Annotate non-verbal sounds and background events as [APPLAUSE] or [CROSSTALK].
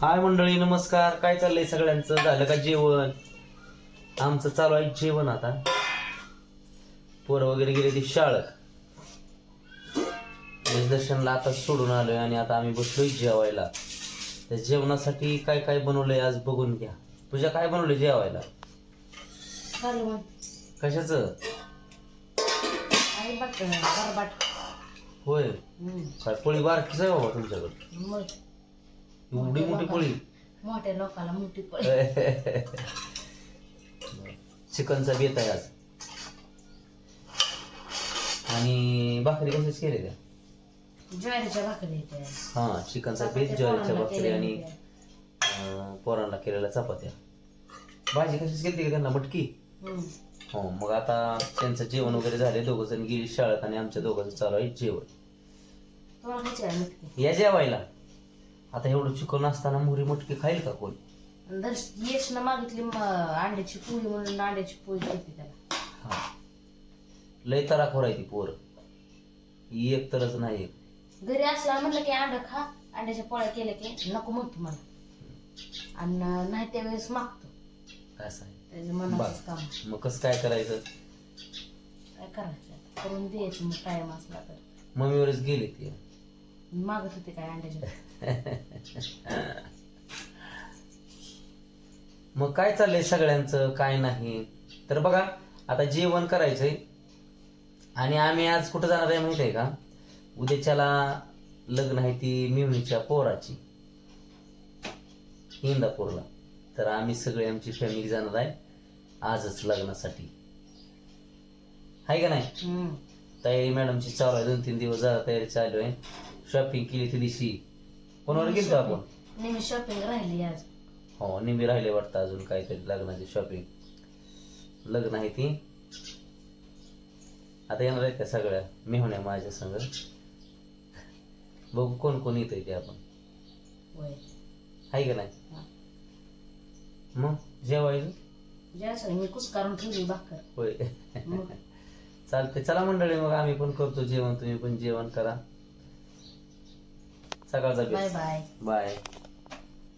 हाय मंडळी नमस्कार. काय चाललंय सगळ्यांचं? झालं का जेवण? आमचं चालू आहे जेवण आता. पोरं वगैरे गेले ती शाळेत. दर्शनला आता सोडून आलोय आणि आता आम्ही बसलोय जेवायला. त्या जेवणासाठी काय काय बनवलंय आज बघून घ्या. तुझ्या काय बनवलंय जेवायला? कशाचं? होय. काय पोळी बारकीच आहे बाबा तुमच्याकडे? एवढी मोठी पोळी. मोठ्या लोकाला मोठी पळ. चिकनचा बेत आहे आज. आणि भाकरी कशाच केले का ज्वारीच्या भाकरी हा चिकनचा बेत ज्वारीच्या भाकरी आणि पोरांना केलेल्या चपात्या. भाजी कशीच केली का त्यांना? मटकी? हो मग आता त्यांचं जेवण वगैरे झाले दोघं जण गेली शाळेत आणि आमच्या दोघांचं चालू आहे जेवण. या जेवायला. आता एवढं चिकन असताना मुरी मटकी खाईल का कोण? दर्श यशनं मागितली म- अंड्याची पोळी म्हणून अंड्याची पोळी केली त्याला. हा. लय तराखोर आहे ती पोर. एक तरच नाही एक. घरी असला म्हणलं की अंड खा अंड्याच्या पोळ्या केल्या की नको म्हणतो मला आणि नाही त्यावेळेस मागतो. असं आहे. काम मग कसं काय करायचं? काय करायचं? आता? करून द्यायचं मग टाइम असला तर. मम्मीवरच गेले ते. मागत होते काय अंड्याच्या [LAUGHS] मग काय चाललंय सगळ्यांचं? काय नाही. तर बघा आता जेवण करायचंय. आणि आम्ही आज कुठं जाणार आहे माहिती आहे का? उद्याच्याला लग्न आहे ती मिवणीच्या पोराची. इंदापूरला. तर आम्ही सगळे आमची फॅमिली जाणार आहे आजच लग्नासाठी. आहे का नाही. तयारी मॅडमची चालू आहे. दोन तीन दिवस झाला तयारी चालू आहे. शॉपिंग केली त्या दिवशी कोणावर गेलतो आपण? नेहमी शॉपिंग राहिली आज. हो निंबी राहिले वाटतं अजून काहीतरी लग्नाची शॉपिंग लग्न आहे ती. आता येणार आहेत त्या सगळ्या? मेहुण्या माझ्या संग. बघू कोण कोण येतंय ते आपण. होय. आहे का नाही. मग जेवायचं ज्याचं मी कुस करून ठेवली भाकर. होय. मग? [LAUGHS] चालते चला मंडळी मग आम्ही पण करतो जेवण तुम्ही पण जेवण करा. सकाळचा बाय बाय बाय